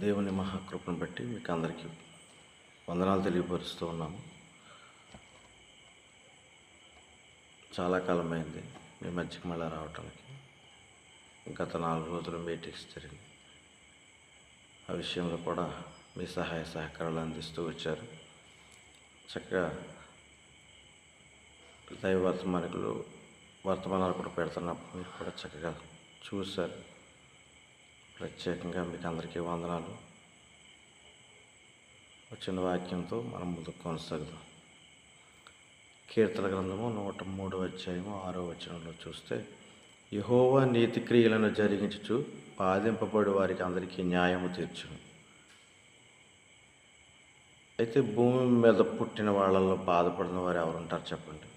దేవుని మహాకృపను బట్టి మీకు అందరికీ వందనాలు తెలియపరుస్తూ ఉన్నాము. చాలా కాలమైంది మీ మధ్యకి మళ్ళీ రావటానికి. గత నాలుగు రోజులు మీటింగ్స్ జరిగింది ఆ విషయంలో కూడా మీ సహాయ సహకారాలు అందిస్తూ వచ్చారు. చక్కగా దైవ వర్తమానికులు వర్తమానాలు కూడా పెడుతున్నప్పుడు మీరు కూడా చక్కగా చూశారు. ప్రత్యేకంగా మీకు అందరికీ వందనాలు. వచ్చిన వాక్యంతో మనం ముందుకు కొనసాగుదాం. కీర్తన గ్రంథము నూట మూడో అధ్యాయము ఆరో వచనంలో చూస్తే యహోవా నీతి క్రియలను జరిగించుచు బాధింపబడి వారికి అందరికీ న్యాయము తీర్చును. అయితే భూమి మీద పుట్టిన వాళ్ళల్లో బాధపడిన వారు ఎవరుంటారు చెప్పండి?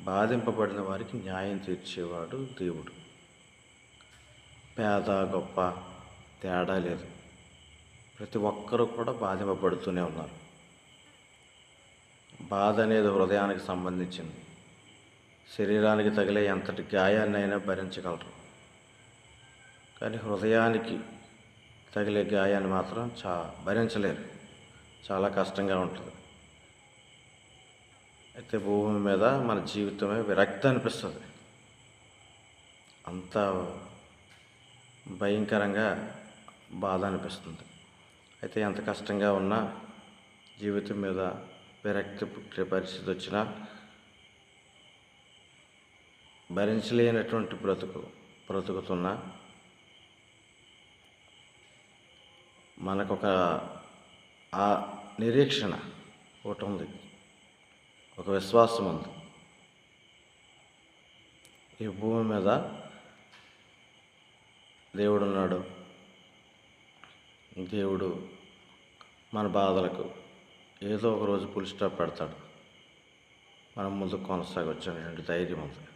బాధింపబడిన వారికి న్యాయం తీర్చేవాడు దేవుడు. పేద గొప్ప తేడా లేదు. ప్రతి ఒక్కరూ కూడా బాధింపబడుతూనే ఉన్నారు. బాధ అనేది హృదయానికి సంబంధించింది. శరీరానికి తగిలే ఎంతటి గాయాన్నైనా భరించగలరు. కానీ హృదయానికి తగిలే గాయాన్ని మాత్రం చా భరించలేరు. చాలా కష్టంగా ఉంటుంది. అయితే భూమి మీద మన జీవితమే విరక్తి అనిపిస్తుంది. అంత భయంకరంగా బాధ అనిపిస్తుంది. అయితే ఎంత కష్టంగా ఉన్నా జీవితం మీద విరక్తి పుట్టే పరిస్థితి వచ్చినా భరించలేనటువంటి బ్రతుకు బ్రతుకుతున్నా మనకొక ఆ నిరీక్షణ ఒకటి ఉంది. ఒక విశ్వాసం ఉంది. ఈ భూమి మీద దేవుడు ఉన్నాడు దేవుడు మన బాధలకు ఏదో ఒక రోజు ఫుల్ స్టాప్ పెడతాడు. మనం ముందుకు కొనసాగొచ్చు ధైర్యం ఉంది.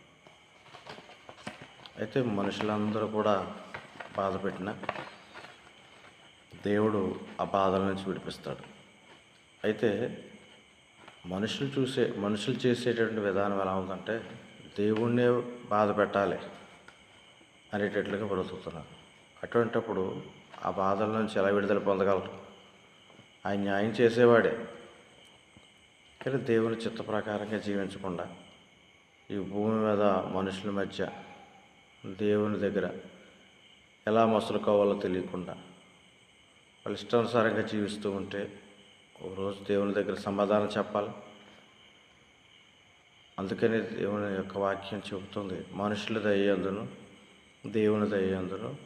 అయితే మనుషులందరూ కూడా బాధ పెట్టిన దేవుడు ఆ బాధల నుంచి విడిపిస్తాడు. అయితే మనుషులు చూసే మనుషులు చేసేటువంటి విధానం ఎలా ఉందంటే దేవుణ్ణే బాధ పెట్టాలి. అనేటట్లుగా బ్రతుకుతున్నారు అటువంటప్పుడు ఆ బాధల నుంచి ఎలా విడుదల పొందగలరు ఆయన న్యాయం చేసేవాడే. కానీ దేవుని చిత్త ప్రకారంగా జీవించకుండా ఈ భూమి మీద మనుషుల మధ్య దేవుని దగ్గర ఎలా మసులుకోవాలో తెలియకుండా వాళ్ళు ఇష్టానుసారంగా జీవిస్తూ ఉంటే ఒక రోజు దేవుని దగ్గర సమాధానం చెప్పాలి. అందుకని దేవుని యొక్క వాక్యం చెబుతుంది మనుషుల దయ్యందును దేవుని దయ్యందును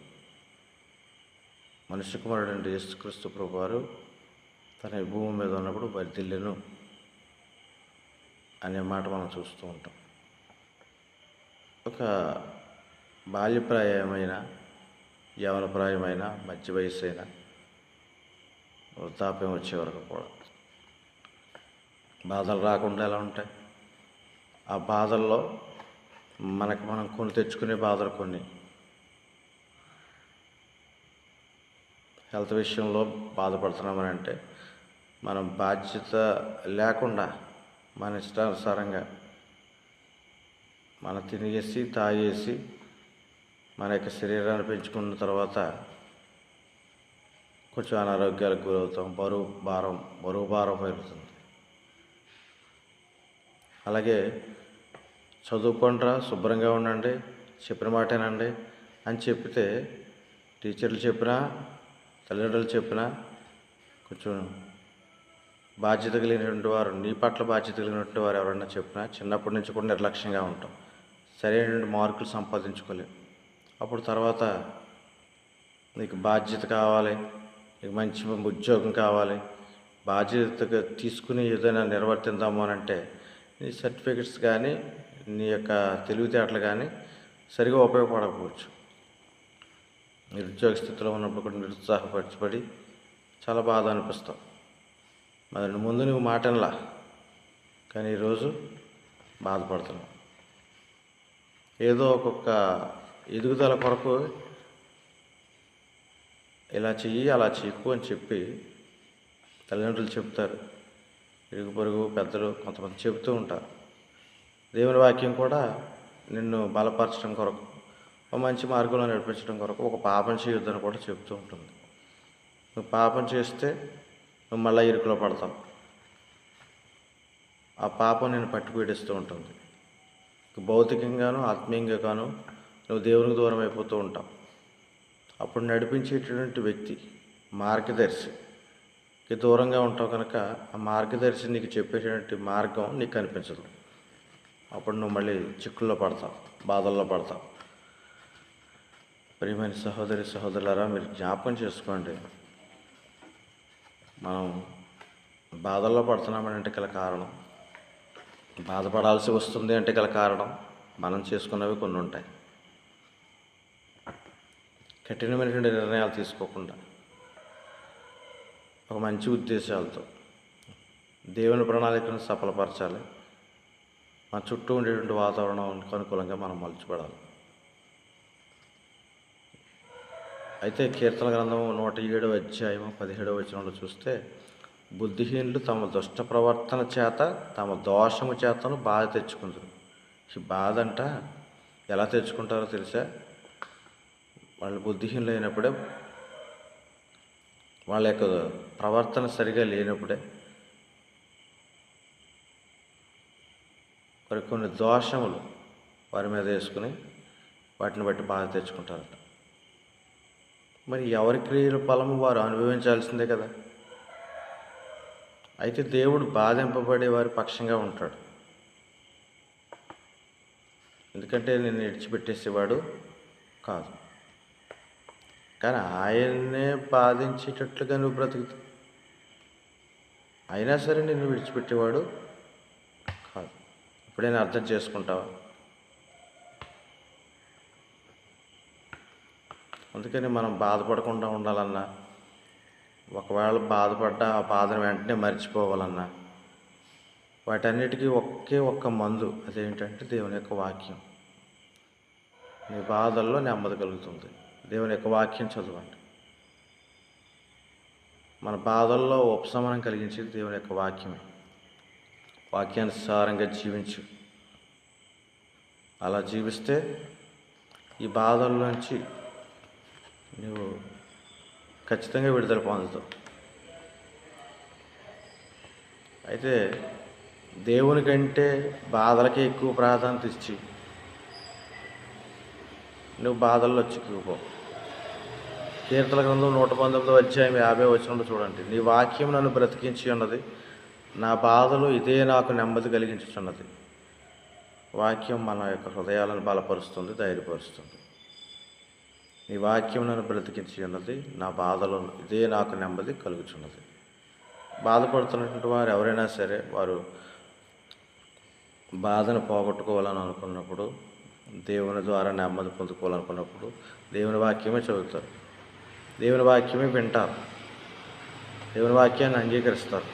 మనిషి కుమారుడు యేసుక్రీస్తు ప్రభువారు తన భూమి మీద ఉన్నప్పుడు వర్ధిల్లెను అనే మాట మనం చూస్తూ ఉంటాం. ఒక బాల్యప్రాయమైన యవనప్రాయమైన మధ్య వయసు అయినా వృద్ధాప్యం వచ్చే వరకు కూడా బాధలు రాకుండా ఎలా ఉంటాయి? ఆ బాధల్లో మనకు మనం కొని తెచ్చుకునే బాధలు కొన్ని. హెల్త్ విషయంలో బాధపడుతున్నామని అంటే మనం బాధ్యత లేకుండా మన ఇష్టానుసారంగా మన తినేసి తాగేసి మన యొక్క శరీరాన్ని పెంచుకున్న తర్వాత కొంచెం అనారోగ్యాలకు గురవుతాం. బరువు భారం బరువు భారం పెరుగుతుంది. అలాగే చదువుకుంటారా శుభ్రంగా ఉండండి చెప్పిన మాటేనండి అని చెప్తే టీచర్లు చెప్పినా తల్లిదండ్రులు చెప్పిన కొంచెం బాధ్యత కలిగినటువంటి వారు నీ పట్ల బాధ్యత కలిగినటువంటి వారు ఎవరైనా చెప్పినా చిన్నప్పటి నుంచి కూడా నిర్లక్ష్యంగా ఉంటాం. సరైనటువంటి మార్కులు సంపాదించుకోలేం. అప్పుడు తర్వాత నీకు బాధ్యత కావాలి నీకు మంచి ఉద్యోగం కావాలి బాధ్యతగా తీసుకుని ఏదైనా నిర్వర్తిద్దాము అని అంటే నీ సర్టిఫికెట్స్ కానీ నీ యొక్క తెలివితేటలు కానీ సరిగా ఉపయోగపడకపోవచ్చు. నిరుద్యోగ స్థితిలో ఉన్నప్పుడు కూడా నిరుత్సాహపరచబడి చాలా బాధ అనిపిస్తాం. మరి ముందు నువ్వు మాటనలా కానీ ఈరోజు బాధపడుతున్నావు. ఏదో ఒక్కొక్క ఎదుగుదల కొరకు ఇలా చెయ్యి అలా చెయ్యకు అని చెప్పి తల్లిదండ్రులు చెప్తారు. ఇరుగు పొరుగు పెద్దలు కొంతమంది చెబుతూ ఉంటారు. దేవుని వాక్యం కూడా నిన్ను బలపరచడం కొరకు మంచి మార్గంలో నడిపించడం కొరకు ఒక పాపం చేయొద్దని కూడా చెబుతూ ఉంటుంది. నువ్వు పాపం చేస్తే నువ్వు మళ్ళీ ఇరుకులో పడతావు. ఆ పాపం నేను పట్టుపీడిస్తూ ఉంటుంది. భౌతికంగాను ఆత్మీయంగాను నువ్వు దేవునికి దూరం అయిపోతూ ఉంటావు. అప్పుడు నడిపించేటటువంటి వ్యక్తి మార్గదర్శికి దూరంగా ఉంటావు కనుక ఆ మార్గదర్శి నీకు చెప్పేటటువంటి మార్గం నీకు కనిపించదు. అప్పుడు నువ్వు మళ్ళీ చిక్కుల్లో పడతావు బాధల్లో పడతావు. ప్రియమైన సహోదరి సహోదరులారా మీరు జ్ఞాపకం చేసుకోండి. మనం బాధల్లో పడుతున్నామని అంటే గల కారణం బాధపడాల్సి వస్తుంది అంటే గల కారణం మనం చేసుకున్నవి కొన్ని ఉంటాయి. కఠినమైనటువంటి నిర్ణయాలు తీసుకోకుండా ఒక మంచి ఉద్దేశాలతో దేవుని ప్రణాళికను సఫలపరచాలి. మన చుట్టూ ఉండేటువంటి వాతావరణం అనుకూలంగా మనం మలుచుపడాలి అయితే కీర్తన గ్రంథం నూట ఏడవ అధ్యాయము పదిహేడవ వచనంలో చూస్తే బుద్ధిహీనులు తమ దుష్ట ప్రవర్తన చేత తమ దోషము చేతను బాధ తెచ్చుకుంటారు ఈ బాధ అంట ఎలా తెచ్చుకుంటారో తెలుసా? వాళ్ళు బుద్ధిహీనులు అయినప్పుడే వాళ్ళ యొక్క ప్రవర్తన సరిగా లేనప్పుడే మరి కొన్ని దోషములు వారి మీద వేసుకుని వాటిని బట్టి బాధ తెచ్చుకుంటారట. మరి ఎవరి క్రియల ఫలము వారు అనుభవించాల్సిందే కదా? అయితే దేవుడు బాధింపబడే వారి పక్షంగా ఉంటాడు. ఎందుకంటే నేను విడిచిపెట్టేసేవాడు కాదు. కానీ ఆయన్నే బాధించేటట్లుగా నువ్వు బ్రతుకుతావు. అయినా సరే నిన్ను విడిచిపెట్టేవాడు కాదు. ఇప్పుడైనా అర్థం చేసుకుంటావా? అందుకని మనం బాధపడకుండా ఉండాలన్నా ఒకవేళ బాధపడ్డా ఆ బాధను వెంటనే మర్చిపోవాలన్నా వాటన్నిటికీ ఒకే ఒక్క మందు అదేంటంటే దేవుని యొక్క వాక్యం. నీ బాధల్లో నెమ్మది కలుగుతుంది. దేవుని యొక్క వాక్యం చదవండి. మన బాధల్లో ఉపశమనం కలిగించేది దేవుని యొక్క వాక్యమే. వాక్యానుసారంగా జీవించు. అలా జీవిస్తే ఈ బాధల్లోంచి నువ్వు ఖచ్చితంగా విడుదల పొందుతావు. అయితే దేవునికంటే బాధలకే ఎక్కువ ప్రాధాన్యత ఇచ్చి నువ్వు బాధల్లో చిక్కుకుపో. కీర్తన గ్రంథం నూట పంతొమ్మిదో అధ్యాయం యాభై వచనంలో చూడండి. నీ వాక్యం నన్ను బ్రతికించి ఉన్నది నా బాధలు ఇదే నాకు నెమ్మది కలిగించుచున్నది. వాక్యం మన యొక్క హృదయాలను బలపరుస్తుంది ధైర్యపరుస్తుంది. నీ వాక్యం నన్ను బ్రతికించి ఉన్నది నా బాధలో ఇదే నాకు నెమ్మది కలుగుచున్నది. బాధపడుతున్నటువంటి వారు ఎవరైనా సరే వారు బాధను పోగొట్టుకోవాలని అనుకున్నప్పుడు దేవుని ద్వారా నెమ్మది పొందుకోవాలనుకున్నప్పుడు దేవుని వాక్యమే చదువుతారు. దేవుని వాక్యమే వింటారు. దేవుని వాక్యాన్ని అంగీకరిస్తారు.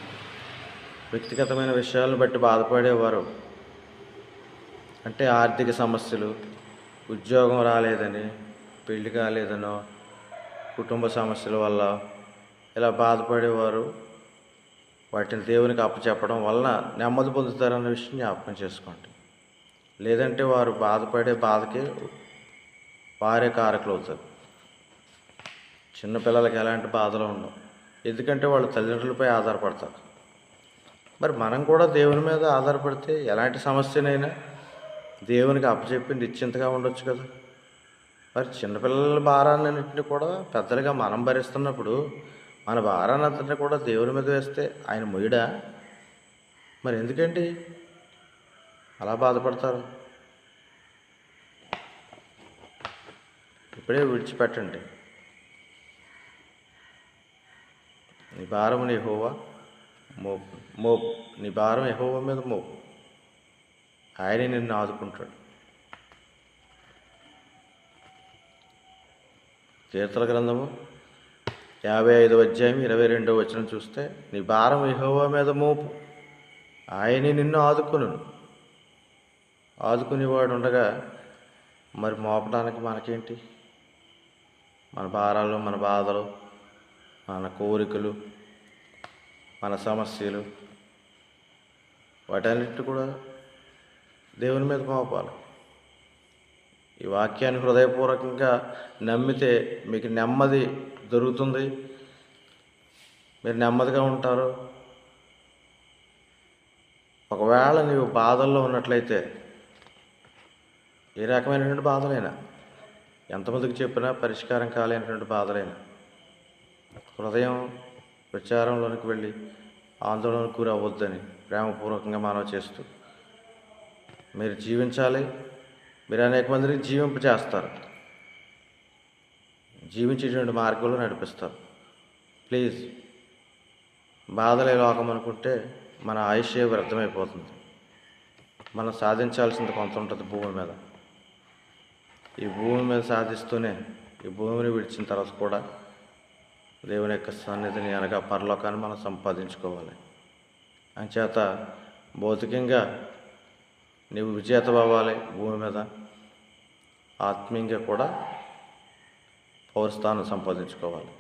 వ్యక్తిగతమైన విషయాలను బట్టి బాధపడేవారు. అంటే ఆర్థిక సమస్యలు ఉద్యోగం రాలేదని పెళ్ళి కాలేదనో కుటుంబ సమస్యల వల్ల ఇలా బాధపడేవారు వాటిని దేవునికి అప్పచెప్పడం వలన నెమ్మది పొందుతారన్న విషయం జ్ఞాపకం చేసుకోండి. లేదంటే వారు బాధపడే బాధకి వారే కారకులు అవుతారు చిన్నపిల్లలకి ఎలాంటి బాధలు ఉండవు. ఎందుకంటే వాళ్ళు తల్లిదండ్రులపై ఆధారపడతారు. మరి మనం కూడా దేవుని మీద ఆధారపడితే ఎలాంటి సమస్యనైనా దేవునికి అప్పచెప్పి నిశ్చింతగా ఉండొచ్చు కదా. మరి చిన్నపిల్లల భారాన్నింటిని కూడా పెద్దలుగా మనం భరిస్తున్నప్పుడు మన భారాన్నంతటిని కూడా దేవుని మీద వేస్తే ఆయన మొయ్యడా? మరి ఎందుకండి అలా బాధపడతారు? ఇప్పుడే విడిచిపెట్టండి. నీ భారం నీ హోవా మోపు మోపు నీ భారం ఎహోవా మీద మోపు ఆయనే నిన్ను ఆదుకుంటాడు. కీర్తన గ్రంథము. యాభై ఐదు అధ్యాయం ఇరవై రెండవ వచనం చూస్తే నీ భారం విహోవా మీద మోపు. ఆయనే నిన్ను ఆదుకును ఆదుకునేవాడు ఉండగా మరి మోపడానికి మనకేంటి? మన భారాలు మన బాధలు మన కోరికలు మన సమస్యలు వాటన్నిటి కూడా దేవుని మీద మోపాలి. ఈ వాక్యాన్ని హృదయపూర్వకంగా నమ్మితే మీకు నెమ్మది దొరుకుతుంది. మీరు నెమ్మదిగా ఉంటారు. ఒకవేళ నీవు బాధల్లో ఉన్నట్లయితే ఏ రకమైనటువంటి బాధలైనా ఎంతమందికి చెప్పినా పరిష్కారం కాలేనటువంటి బాధలైనా హృదయం విచారంలోనికి వెళ్ళి ఆందోళనకు గురి అవ్వద్దని ప్రేమపూర్వకంగా మనవి చేస్తూ మీరు జీవించాలి. మీరు అనేక మందిని జీవింపజేస్తారు జీవించేటువంటి మార్గంలో నడిపిస్తారు. ప్లీజ్ బాధలే లోకం అనుకుంటే మన ఆయుష్యే వ్యర్థమైపోతుంది. మనం సాధించాల్సింది కొంత ఉంటుంది భూమి మీద. ఈ భూమి మీద సాధిస్తూనే ఈ భూమిని విడిచిన తర్వాత కూడా దేవుని యొక్క సన్నిధిని అనగా పరలోకాన్ని మనం సంపాదించుకోవాలి. అంచేత భౌతికంగా నీవు విజేత అవ్వాలి భూమి మీద. ఆత్మీయంగా కూడా పౌరస్థానం సంపాదించుకోవాలి.